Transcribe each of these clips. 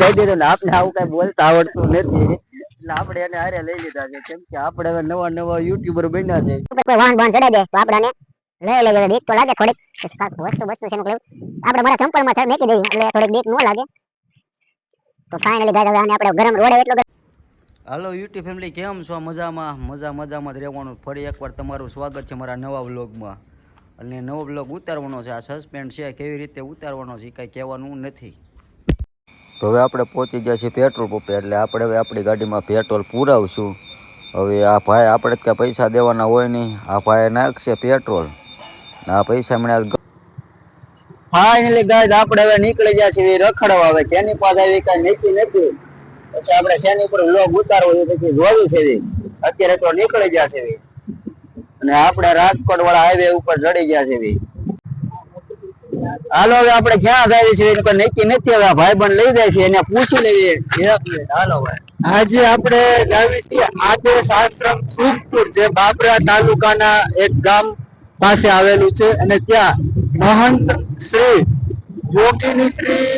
કહી દીધું ને આપને આવું કઈ બોલતા આવડતું નથી. એટલે આપણે એને હારે લઈ લીધા છે. કેમ કે આપણે હવે નવા નવા યુટ્યુબર બન્યા છે. કોઈ વાન વાન ચડાઈ દે તો આપડાને લઈ લઈએ. બીક તો લાગે થોડીક. વસ્તુ વસ્તુ છે એનું આપણે મારા ચંપલમાં ચડ મેકી દઈએ એટલે થોડીક બીક ન લાગે. તો ફાઇનલી ગાય હવે આને આપણે ગરમ રોડે એટલો હલો યુટ્યુબ ફેમિલી કેમ છો? મજામાં? મજા મજામાં જ રહેવાનું. ફરી એકવાર તમારું સ્વાગત છે મારા નવા વ્લોગમાં. અને નવો વ્લોગ ઉતારવાનો છે. આ સસ્પેન્ડ છે કેવી રીતે ઉતારવાનો છે કાંઈ કહેવાનું નથી. તો હવે આપણે પહોંચી ગયા છીએ પેટ્રોલ પંપે એટલે આપણે હવે આપણી ગાડીમાં પેટ્રોલ પુરાવશું. હવે આ ભાઈ આપણે ત્યાં પૈસા દેવાના હોય નહીં. આ ભાઈ નાખશે પેટ્રોલ આ પૈસા મને ફાઇનલી ગાઈઝ આપણે હવે નીકળી ગયા છીએ રખડવા. હવે તેની પાસે આવી કાંઈ નીતિ નથી. પછી આપણે શેની ઉપર લોગ ઉતારવો છે પછી જોયું છે અત્યારે તો નીકળી ગયા છે અને આપણે રાજકોટ વાળા હાઈવે ઉપર ચડી ગયા છે. હાલો, હવે આપણે ક્યાં જાય છે? નક્કી નથી. હવે ભાઈ બંધ લઈ જાય છે, એને પૂછી લેવી. એક મિનિટ આજે આપણે જાવી આદેશ આશ્રમ સુખપુર, જે બાબરા તાલુકાના એક ગામ પાસે આવેલું છે. અને ત્યાં મહંત શ્રી યોગીની શ્રી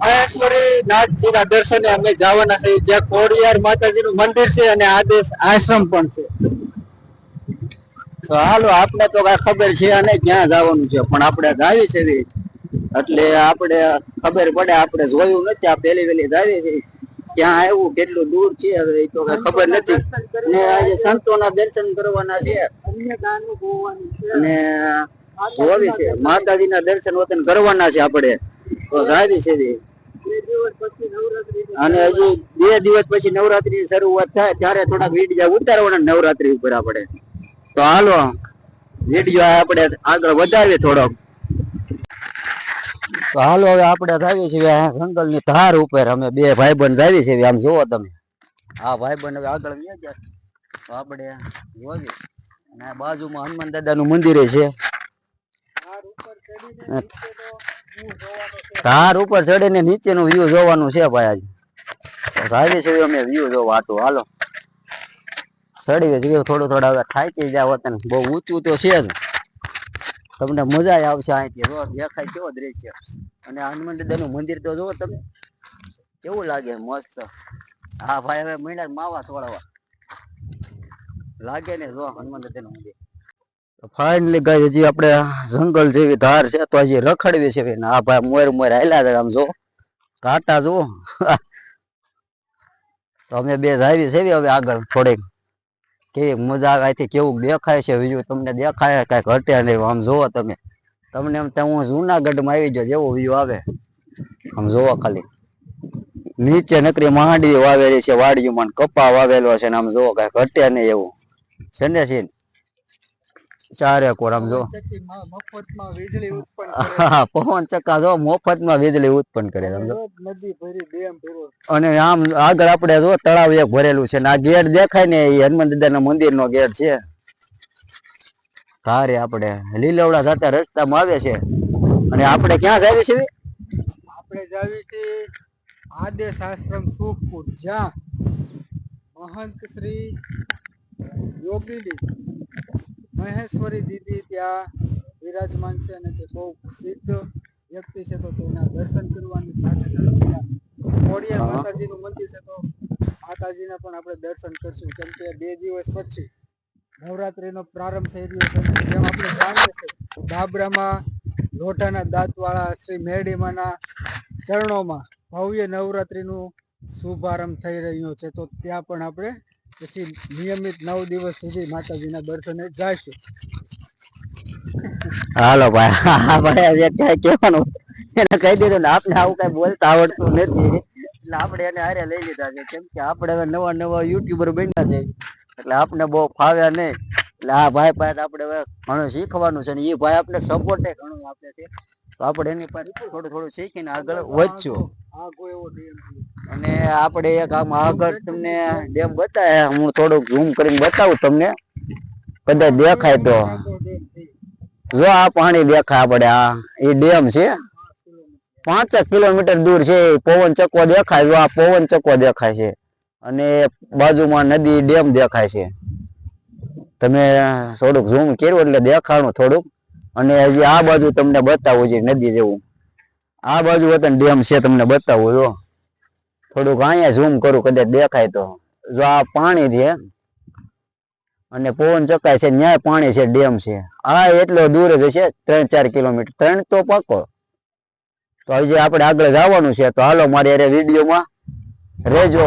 મહેશ્વરી નાથજીના દર્શને અમે જવાના છે જ્યાં કોડિયાર માતાજીનું મંદિર છે અને આદેશ આશ્રમ પણ છે. હાલો આપણે તો કઈ ખબર છે અને ક્યાં જવાનું છે, પણ આપણે જાવી છે. એટલે આપણે ખબર પડે, આપણે જોયું નથી, આ પેલી વેલી જાવી છે. ક્યાં આવ્યું, કેટલું દૂર છે, હવે એ તો કઈ ખબર નથી. ને આજે સંતોના દર્શન કરવાના છે. ને જોવી છે, માતાજીના દર્શન વતન કરવાના છે આપણે. તો જાવી છે. અને હજી બે દિવસ પછી નવરાત્રી શરૂઆત થાય, ત્યારે થોડાક વીડિયો ઉતારવાના નવરાત્રી ઉપર આપણે. તો હાલો વીડિયો આપણે આગળ વધારીએ થોડોક. તો હાલો, હવે આપણે જાવીએ છીએ જંગલની ધાર ઉપર અમે બે ભાઈબંધ આવી છીએ, આમ જોવો તમે. આ ભાઈબંધ હવે આગળ ગયા. તો આપણે જોવી અને બાજુમાં હનુમાન દાદા નું મંદિર છે. ધાર ઉપર ચડીને નીચેનું વ્યૂ જોવાનું છે ભાઈ. આજે તો જાવીએ છીએ અમે વ્યૂ જોવા. હતું હાલો. ચડીએ છીએ થોડો થોડો હવે થાકી જાવ વતન બહુ ઊંચું તો છે જ. તમને મજા આવશે અહીંથી. જો, દેખાય કેવો દ્રશ્ય. અને હનુમાન દાદાનું મંદિર તો જુઓ તમે. કેવું લાગે? મસ્ત. હા ભાઈ હવે મહિના માવા સોળવા. લાગે ને જો હનુમાન દાદાનું મંદિર ફાઇનલી ગઈ હજી આપણે જંગલ જેવી ધાર છે, તો હજી રખડવી છે ભાઈ. આ ભાઈ મોર મોર આયલા છે આમ જો. કાંટા જુઓ. તો અમે બે જાવી છે હવે આગળ થોડીક. કેવી મજા અહીંથી કેવું દેખાય છે વ્યૂ તમને દેખાય કાંઈક હટે નહીં, આમ જોવો તમે. તમને એમ હું જુનાગઢમાં આવી ગયો, જેવો વ્યૂ આવે. આમ જોવો ખાલી. નીચે નકરી માંડવી વાવેલી છે, વાડીઓમાં કપા વાવેલો છે ને આમ જોવો કાંઈક હટ્યા નહીં એવું. છે ને સીન? ચારે કોર જો. મફતમાં વીજળી ઉત્પન્ન કરે પવન ચક્કા જો મફતમાં વીજળી ઉત્પન્ન કરે સમજો રોજ નદી ભરી ડેમ ભર્યો અને આમ આગળ આપણે જો તળાવ એક ભરેલું છે ને આ ગેટ દેખાય ને એ હનુમાન દાદાના મંદિરનો ગેટ છે. તારે આપણે લીલવડા જતા રસ્તામાં આવે છે. અને આપણે ક્યાં જાવી છે આપણે જાવી છે આદેશ આશ્રમ સુખપુર જ્યાં મહંત શ્રી યોગીની મહેશ્વરી દીદી ત્યાં વિરાજમાન છે અને તે બહુ સિદ્ધ વ્યક્તિ છે તો તેના દર્શન કરવાની સાથે સાથે ખોડિયાર માતાજીનું મંદિર છે તો માતાજીના પણ આપણે દર્શન કરશું. કેમ કે બે દિવસ પછી નવરાત્રીનો પ્રારંભ થઈ રહ્યો છે જેમ આપણે જાણીએ છીએ બાબરામાં લોઢાના દાંતવાળા શ્રી મેરડીમાના ચરણોમાં ભવ્ય નવરાત્રીનું શુભારંભ થઈ રહ્યો છે તો ત્યાં પણ આપણે પછી નિયમિત નવ દિવસ સુધી માતાજીના દર્શને જઈશું હાલો ભાઈ ભાઈ કઈ કહેવાનું એને કહી દીધું ને આપને આવું કઈ બોલતા આવડતું નથી. એટલે આપણે એને હારે લઈ લીધા છે. કેમ કે આપણે હવે નવા નવા યુટ્યુબર બન્યા છે. એટલે આપને બહુ ફાવ્યા નહીં. એટલે આ ભાઈ પાસે આપણે હવે ઘણું શીખવાનું છે ને એ ભાઈ આપણે સપોર્ટે ઘણું આપે છે. તો આપણે એની પર થોડું થોડું શીખીને આગળ વધશું. અને આપણે એક આમ આગળ તમને ડેમ બતાવે હું થોડુંક ઝૂમ કરીને બતાવું તમને. કદાચ દેખાય તો. જો આ પાણી દેખાય આપણે આ એ ડેમ છે. પાંચ કિલોમીટર દૂર છે પવન ચકવો દેખાય જો આ પવન ચકવો દેખાય છે. અને બાજુમાં નદી ડેમ દેખાય છે. તમે થોડુંક ઝૂમ કર્યું એટલે દેખાણું થોડુંક. અને હજી આ બાજુ તમને બતાવું છે, નદી જેવું. આ બાજુ વતન ડેમ છે, તમને બતાવું જો. થોડુંક અહીંયા ઝૂમ કરું, કદાચ દેખાય તો. જો આ પાણી છે, અને પવન ચકાય છે, ન્યાય પાણી છે, ડેમ છે. આ એટલો દૂર જ હશે ત્રણ ચાર કિલોમીટર. ત્રણ તો પાકો. તો હજી આપણે આગળ જવાનું છે, તો હાલો મારી અરે વિડીયોમાં રહેજો.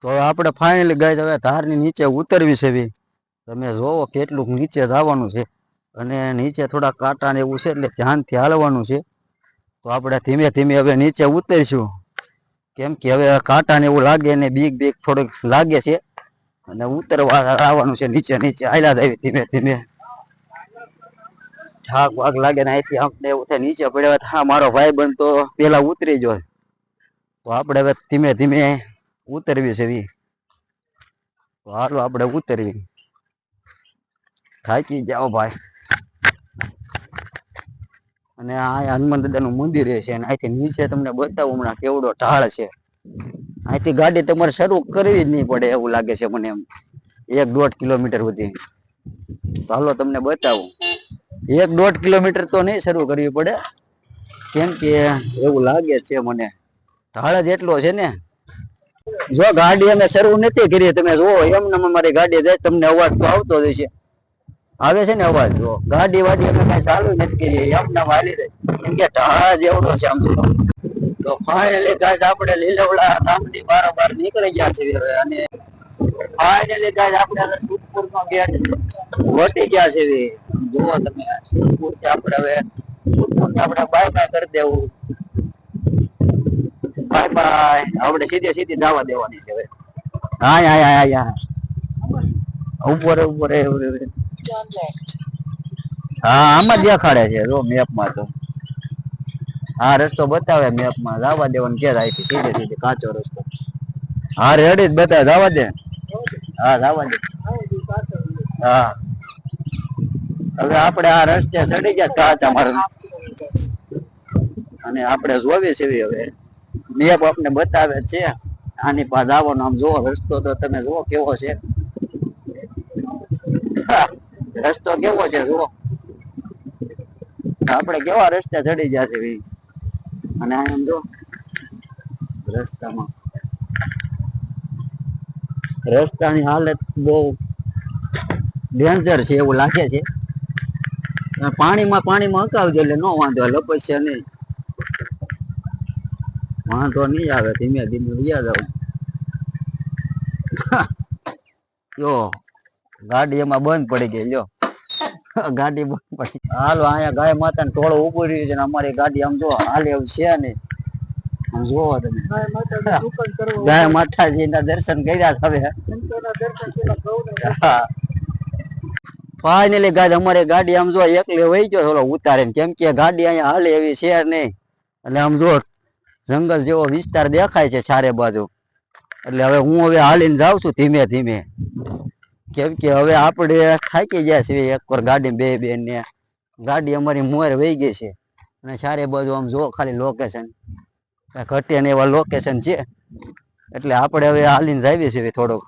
તો આપણે ફાઇનલી ગાય હવે ધારની નીચે ઉતરવી છે તમે જોવો કેટલું નીચે જવાનું છે. અને નીચે થોડા કાંટા ને એવું છે એટલે ધ્યાનથી હાલવાનું છે. તો આપણે ધીમે ધીમે હવે નીચે ઉતરીશું. કેમ કે હવે કાંટા ને એવું લાગે ને બીક બીક થોડુંક લાગે છે. અને ઉતરવા આવવાનું છે, નીચે નીચે હાલ્યા જાય ધીમે ધીમે. થાક વાગ લાગે ને અહીંથી આપણે એવું થાય, નીચે પડ્યા હા, મારો ભાઈ બન તો પેલા ઉતરી જાય તો આપણે હવે ધીમે ધીમે ઉતરવી છે એવી તો હાલો આપણે ઉતરવી. થાકી જાઓ ભાઈ. અને આ હનુમાન દાદાનું મંદિર છે અને અહીંથી નીચે તમને બતાવું, હમણાં કેવડો ઢાળ છે. અહીંથી ગાડી તમારે શરૂ કરવી જ નહીં પડે એવું લાગે છે મને એમ. એક દોઢ કિલોમીટર સુધી. તો હાલો તમને બતાવું. એક દોઢ કિલોમીટર તો નહીં શરૂ કરવી પડે. કેમ કે એવું લાગે છે મને. ઢાળ જ એટલો છે ને. જો ગાડી અમે શરૂ નથી કરી, તમે જુઓ એમને અમારી ગાડી જાય, તમને અવાજ તો આવતો જ છે આવે છે ને અવાજ, જો. ગાડી વાડી અમે કઈ ચાલુ નથી કરી એમને વાલી દે. કેમ કે ઢાળ જેવડો છે આમ તો. તો ફાઇનલી ગાય આપણે લીલવડા ગામની બારોબાર નીકળી ગયા છે હવે, અને ફાઇનલી ગાય આપણે સુખપુર નો ગેટ વટી ગયા છે હવે. જુઓ તમે સુખપુરથી આપણે હવે સુખપુરથી આપણે બાય બાય કરી દેવું. બાય બાય આપણે સીધે સીધી જવા દેવાની છે હવે. હા હા હા હા ઉપર ઉપર ઉપર, ઉપર. હા આમાં જ દેખાડે છે જો મેપમાં તો. હા રસ્તો બતાવે મેપમાં જવા દેવાનું કે અહીંથી સીધે સીધે કાચો રસ્તો. હા રેડી બતાવે જવા દે. હા જવા દે. હા. હવે આપણે આ રસ્તે ચડી ગયા કાચા મારા અને આપણે જોવી છે હવે. મેપ આપણે બતાવે છે આની પાસે આવવાનો આમ જુઓ રસ્તો તો તમે જુઓ કેવો છે. રસ્તો કેવો છે, જુઓ. આપણે કેવા રસ્તે ચડી જશે છે અને આમ જો, રસ્તામાં. રસ્તાની હાલત બહુ ડેન્જર છે એવું લાગે છે. પાણીમાં પાણીમાં હકાવજો એટલે નો વાંધો લપસશે નહીં. વાંધો નહીં આવે, ધીમે ધીમે વ્યા જાવ જો ગાડી એમાં બંધ પડી ગઈ લ્યો. ગાડી બંધ પડી હાલો અહીંયા ગાય માતાને ટોળો ઊભો રહ્યો છે અમારી ગાડી આમ જો હાલે એવું છે ને. આમ જોવો તમે. ગાય માતાજી ના દર્શન કર્યા હવે. ગાડી અમારી ગાડી આમ જો એકલે વહી ગયો. થોડો ઉતારે કેમ કે ગાડી અહીંયા હાલે એવી છે નહીં એટલે આમ જો જંગલ જેવો વિસ્તાર દેખાય છે ચારે બાજુ. એટલે હવે હું હવે હાલીને જાઉં છું ધીમે ધીમે. કેમ કે હવે આપણે થાકી ગયા છીએ એકવાર ગાડી બે બે ને. ગાડી અમારી મોર વહી ગઈ છે. અને સારે બાજુ આમ જો ખાલી લોકેશન ઘટે ને એવા લોકેશન છે. એટલે આપણે હવે હાલીને જાવીએ છીએ થોડોક.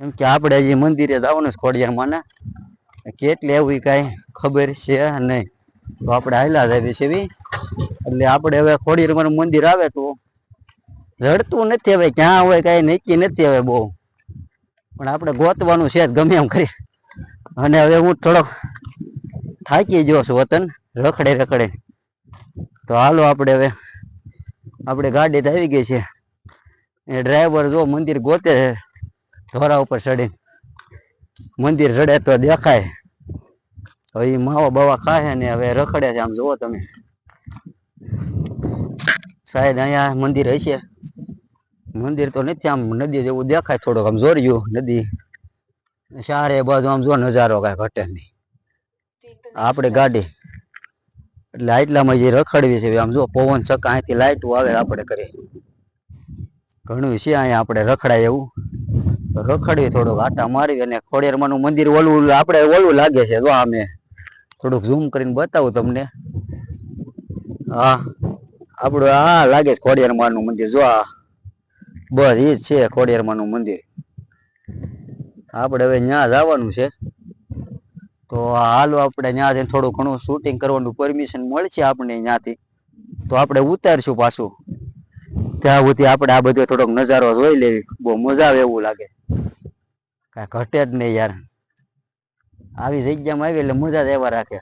એમ કે આપણે હજી મંદિરે જવાનું છે ખોડિયારમાં કેટલી એવી કાંઈ ખબર છે નહીં. તો આપણે હાલા જાવી છીએ. એટલે આપણે હવે ખોડીરમાં મંદિર આવે તો. રડતું નથી હવે. ક્યાં હોય કાંઈ નક્કી નથી હવે બહુ. પણ આપણે ગોતવાનું છે ગમે એમ કરી. અને હવે હું થોડોક થાકી ગયો છું વતન, રખડે રખડે. તો હાલો આપણે હવે, આપણે ગાડી તો આવી ગઈ છે. એ ડ્રાઈવર જો મંદિર ગોતે છે ધોરા ઉપર ચડીને. મંદિર ચડે તો દેખાય. હવે ઈ માવો બાવા ખાય ને હવે રખડે છે, આમ જુઓ તમે. શાયદ અહીંયા મંદિર હશે? મંદિર તો નથી, આમ નદી જેવું દેખાય થોડુંક, આમ જોર્યું નદી. ચારે બાજુ આમ જો નજારો કાંઈ ઘટે નહીં. આપણી ગાડી, એટલે આટલામાં જે રખડવી છે, આમ જો પવન ચકા અહીંથી લાઈટ આવે આપણે કરીએ ઘણું છે અહીંયા આપણે રખડાય એવું. રખડવી થોડુંક, આટા મારી અને ખોડિયારમાંનું મંદિર ઓલું, આપણે ઓલું લાગે છે, જો અમે થોડુંક ઝૂમ કરીને બતાવું તમને. હા, આપણું આ લાગે છે ખોડિયારમાંનું મંદિર, જો આ. બસ એ જ છે ખોડિયારમાંનું મંદિર. આપણે હવે ત્યાં જવાનું છે. તો હાલો આપણે ત્યાં જઈને થોડું ઘણું શૂટિંગ કરવાનું પરમિશન મળશે આપણે ત્યાંથી તો આપણે ઉતારશું પાછું. ત્યાં સુધી આપણે આ બધો થોડોક નજારો જોઈ લેવી. બહુ મજા આવે એવું લાગે. કાંઈ ઘટે જ નહીં યાર. આવી જગ્યામાં આવી એટલે મજા જ એવા રાખે.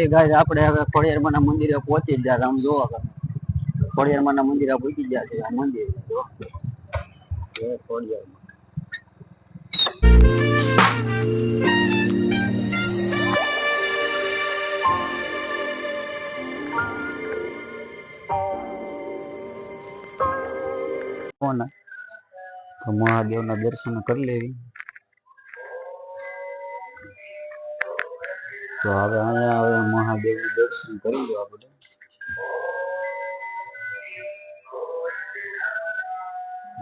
ફાઇનલી ગાય આપણે હવે ખોડિયારમાંના મંદિરે પહોંચી ગયા આમ જોવો તમે ખોડિયારમાંના મંદિરે પહોંચી ગયા છે આ મંદિર. જો. ખોડિયારમાં. મહાદેવના દર્શન કરી લેવી. તો હવે અહીંયા હવે મહાદેવનું દર્શન કરી લો આપણે.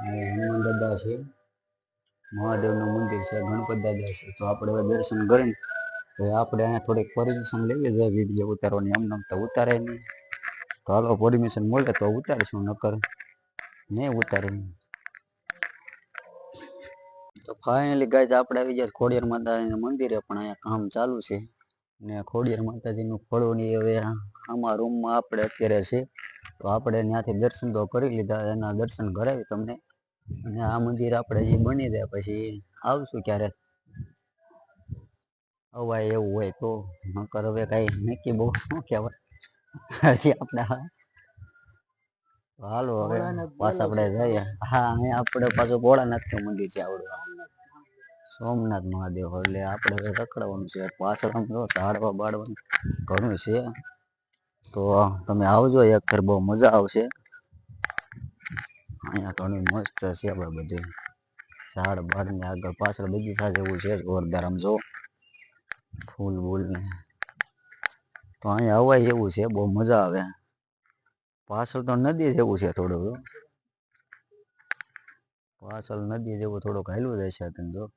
હવે હનુમાન દાદા છે. મહાદેવનું મંદિર છે ગણપત દાદા છે. તો આપણે હવે દર્શન કરીને હવે આપણે અહીંયા થોડીક પરમિશન લેવી જોઈએ વીડિયો ઉતારવાની. એમ નામ તો ઉતારે નહીં. તો હાલો પરમિશન મળે તો ઉતારીશું, નકર નહીં ઉતારે નહીં તો ફાઇનલી ગાઈઝ આપણે આવી ગયા ખોડિયાર માતાજીના મંદિરે. પણ અહીંયા કામ ચાલુ છે. ને ખોડિયાર માતાજીનું ફળોની હવે આમાં રૂમમાં આપણે અત્યારે છે. તો આપણે ત્યાંથી દર્શન તો કરી લીધા એના દર્શન કરાવી તમને. અને આ મંદિર આપણે જે બની જાય પછી આવશું ક્યારે અવાય એવું હોય તો નકર હવે કાંઈ નક્કી બહુ શું કહેવાય. હજી આપણે હાલો હવે પાછા આપણે જઈએ. હા અહીંયા આપણે પાછું ભોળાનાથનું મંદિર છે આવડું. સોમનાથ મહાદેવ, એટલે આપણે રખડવાનું છે. પાછળ આમ જો ઝાડવા બાળવાનું, ઘણું છે. તો તમે આવજો એક ફેર બહુ મજા આવશે. અહીંયા ઘણું મસ્ત છે આપણે બધું. ઝાડ બાર ને આગળ પાછળ બગીચા જેવું છે, જોરદાર આમ જો. ફૂલ બૂલ ને. તો અહીંયા અવાય એવું છે, બહુ મજા આવે. પાછળ તો નદી જેવું છે થોડું. પાછળ નદી જેવું થોડુંક હાલ્યું જાય છે, તમે જો.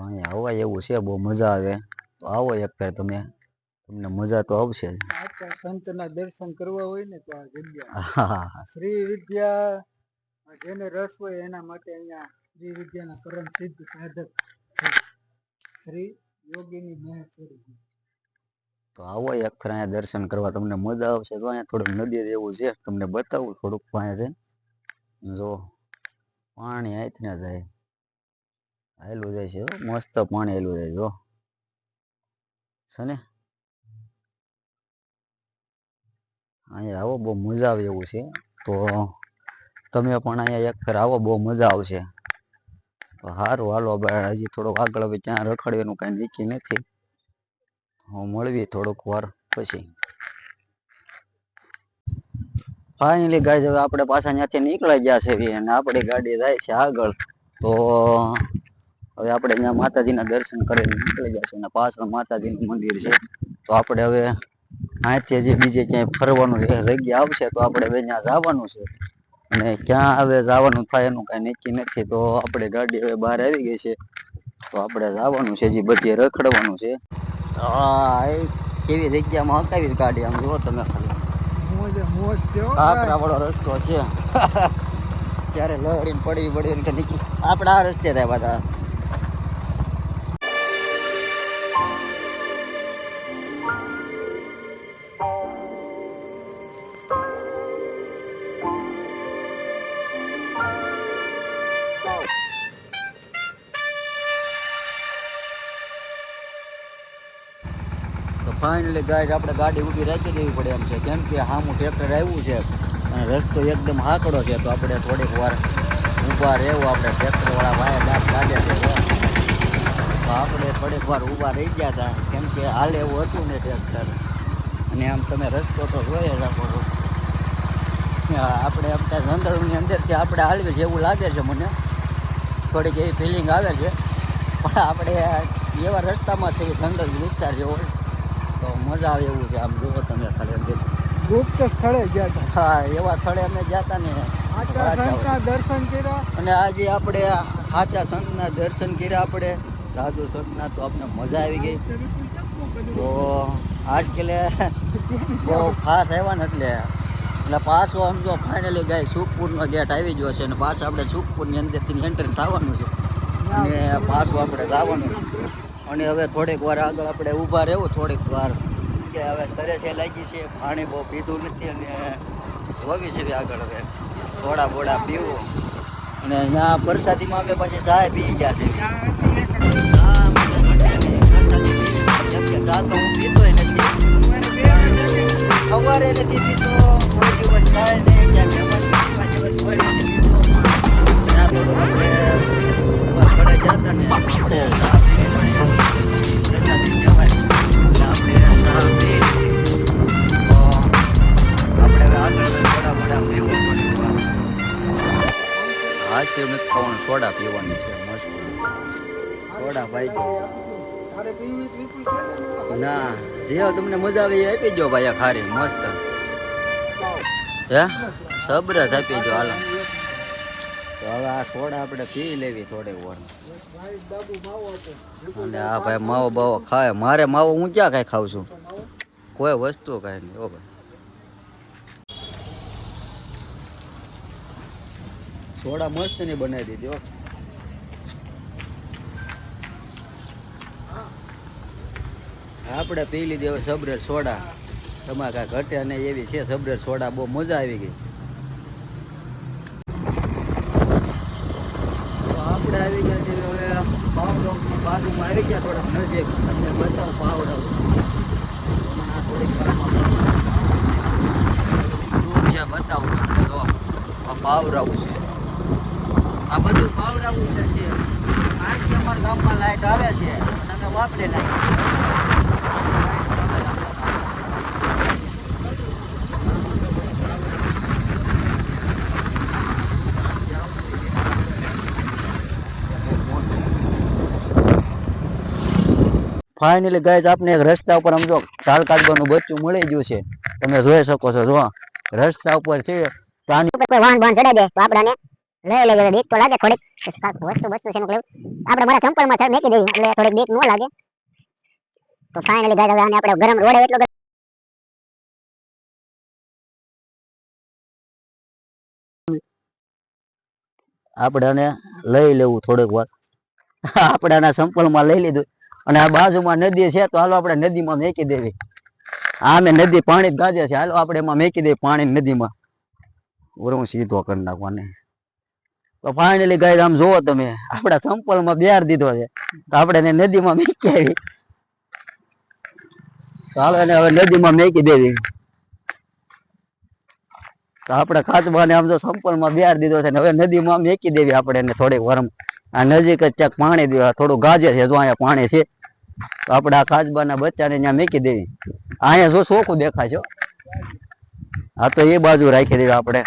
તો અહીંયા હવાય એવું છે બહુ મજા આવે. તો આવો એક ફેર તમે. તમને મજા તો આવશે જ. સાચા સંતના દર્શન કરવા હોય ને તો આ જગ્યા. શ્રી વિદ્યા જેને રસ હોય એના માટે અહીંયા શ્રી વિદ્યાના પરમ સિદ્ધ સાધક છે. શ્રી યોગીની મહેશ્વરી તો આવો એક ફેર અહીંયા દર્શન કરવા. તમને મજા આવશે. જો અહીંયા થોડુંક નદી જેવું છે તમને બતાવું થોડુંક અહીંયા છે. જો પાણી ના જાય. હાયલું જાય છે મસ્ત પાણી હેલું જાય જો છે ને અહીંયા આવો, બહુ મજા આવે એવું છે. તો તમે પણ અહીંયા એક ફેર આવો, બહુ મજા આવશે. તો સારું હાલો હજી થોડોક આગળ હવે ત્યાં રખડવાનું કાંઈ નીકળી નથી. હું મળવી થોડોક વાર પછી. ફાઇનલી ગાય હવે આપણે પાછા ત્યાંથી નીકળાઈ ગયા છે અને આપણી ગાડી જાય છે આગળ. તો હવે આપણે ત્યાં માતાજીના દર્શન કરીને નીકળી ગયા છે અને પાછળ માતાજીનું મંદિર છે. તો આપણે હવે અહીંથી જે બીજે ક્યાંય ફરવાનું છે જગ્યા આવશે તો આપણે હવે ત્યાં જવાનું છે. અને ક્યાં હવે જવાનું થાય એનું કાંઈ નક્કી નથી. તો આપણે ગાડી હવે બહાર આવી ગઈ છે. તો આપણે જવાનું છે જે બધી રખડવાનું છે. હા એ કેવી જગ્યામાં હકાવી ગાડી આમ જુઓ તમે ખાલી. વાળો રસ્તો છે. ત્યારે લહેરીને પડી પડી આપણે આ રસ્તે થાય બધા તો ગાય આપણે ગાડી ઊભી રાખી દેવી પડે એમ છે. કેમ કે સામું ટ્રેક્ટર આવ્યું છે અને રસ્તો એકદમ હાકડો છે, તો આપણે થોડીક વાર ઊભા રહેવું, આપણે ટ્રેક્ટરવાળા વાયા ગાંઠ કાઢે છે. તો આપણે થોડીક વાર ઊભા રહી ગયા હતા. કેમ કે હાલ એવું હતું ને ટ્રેક્ટર અને આમ તમે રસ્તો તો જોઈએ રાખો છો. આપણે આપતા અંદર અંદરથી આપણે હાલવી છે એવું લાગે છે મને. થોડીક એવી ફિલિંગ આવે છે. પણ આપણે એવા રસ્તામાં છે જંગલ વિસ્તાર જેવો. તો મજા આવે એવું છે. આમ જુઓ તમે ખાલી અંદર ગુપ્ત સ્થળે ગયા હતા. હા એવા સ્થળે અમે ગયા હતા ને. દર્શન કર્યા? અને આજે આપણે સાચા સંતના દર્શન કર્યા આપણે. સાધુ સંતના તો આપણે મજા આવી ગઈ. તો આજકાલે બહુ ખાસ આવ્યા ને એટલે. એટલે પાછો આમ જો ફાઇનલી ગાય સુખપુરનો ગેટ આવી ગયો છે અને પાછો આપણે સુખપુરની અંદરથી એન્ટર થવાનું છે. અને પાછું આપણે જવાનું અને હવે થોડીક વાર આગળ આપણે ઊભા રહેવું થોડીક વાર કે હવે તરેસે લાગી છે પાણી બહુ પીધું નથી અને જોવી છે આગળ હવે. થોડા બોડા પીવું. અને અહીંયા વરસાદીમાં અમે પછી ચા પી ગયા છે. ચા તો હું પીતો નથી. સવારે નથી પીતો કોઈ દિવસ થાય નહીં ક્યાં જે તમને મજા આવે એ આપી દો ભાઈ ખારી, મસ્ત. હે? સબરસ આપી દો હાલો. હવે આ સોડા આપણે પી લેવી થોડીક વાર અને આ ભાઈ માવો બાવો ખાય. મારે માવો હું ક્યાં કાંઈ ખાઉં છું? કોઈ વસ્તુ કાંઈ નહીં ઓ ભાઈ. સોડા મસ્ત ને બનાવી દીધી આપણે પી લીધી હવે સબરેટ સોડા. કાંઈ ઘટે નહીં, એવી છે સબરેટ સોડા, બહુ મજા આવી ગઈ. આપણે આવી ગયા છે હવે પાવડોની બાજુમાં આવી ગયા થોડા નજીક. તમને બતાવું પાવડો દૂર છે, બતાવું તમને જો. આ છે. આ બધું પાવરાવું છે આથી અમારા ગામમાં લાઈટ આવે છે. તમે વાપરે લાઈટ ફાઇનલી ગાય આપને એક રસ્તા ઉપર સમજો ઢાલ કાઢવાનું બચ્ચું મળી ગયું છે. તમે જોઈ શકો છો જો. રસ્તા ઉપર છે. ઉપર કોઈ વાહન વાહન ચડાઈ દે તો આપણે લઈ લઈએ બીક તો લાગે થોડીક. વસ્તુ વસ્તુ છે એનું આપણે મારા ચંપલમાં ચડ મેકી દઈએ. એટલે થોડીક બીક ન લાગે. તો ફાઇનલી ગાય હવે આને આપણે ગરમ રોડે એટલો આપણે લઈ લેવું થોડીક વાર. આપણે આના સંપલમાં લઈ લીધું. અને આ બાજુમાં નદી છે, તો હાલો આપણે નદીમાં મેકી દેવી. આમે નદી પાણી ગાજે છે, હાલો આપણે એમાં મેકી દેવી પાણી નદીમાં. હું સીધો કરી નાખવાને. તો ફાઇનલી ગાય આમ જોવો તમે, આપણા સંપલમાં બેર દીધો છે. તો આપણે એને નદીમાં મેકી આવી. તો એને હવે નદીમાં મેકી દેવી. તો આપણે કાચબાને આમ જો સંપલમાં બેર દીધો છે ને હવે નદીમાં મેકી દેવી આપણે એને થોડીક વરમ. આ નજીક જ ક્યાંક પાણી દેવા, થોડું ગાજે છે, જો અહીંયા પાણી છે. તો આપણે આ કાચબાના બચ્ચાને ત્યાં મેકી દેવી. અહીંયા જો ચોખ્ખું દેખાય છે હા. તો એ બાજુ રાખી દેવી આપણે.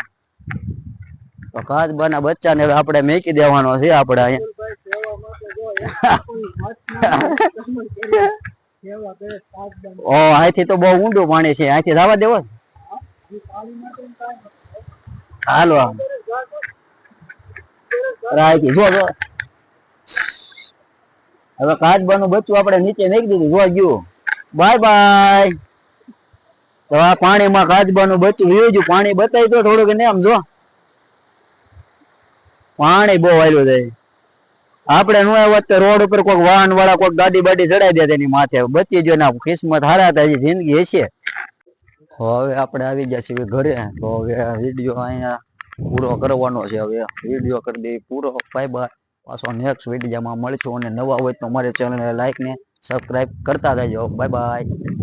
તો કાચબાના બચ્ચાને આપણે મેકી દેવાનો છે આપણે અહીંયા. ઓ, અહીંથી તો બહુ ઊંડું પાણી છે. અહીંથી જવા દેવો હાલો રાખી, જો જો. હવે કાચબાનું બચ્ચું આપણે નીચે નાખી દીધું. જોવા ગયું. Bye bye. તો આ પાણીમાં કાચબાનું બચ્ચું રહ્યું પાણી બતાવી દો થોડુંક ને આમ જો. પાણી બહુ વાયલું થાય આપણે નું આવ્યો તો રોડ ઉપર કોઈક વાહન વાળા કોઈક ગાડી બાડી ચડાઈ દે તેની માથે. બચી જો ને કિસ્મત હારા હજી જિંદગી હશે. હવે આપણે આવી ગયા છીએ ઘરે. તો હવે વીડિયો અહીંયા પૂરો કરવાનો છે. હવે વીડિયો કરી દઈએ પૂરો. બાય બાય પાછો નેક્સ્ટ વિડીયોમાં મળીશું અને નવા હોય તો મારી ચેનલને લાઈક ને સબસ્ક્રાઈબ કરતા રહેજો. Bye bye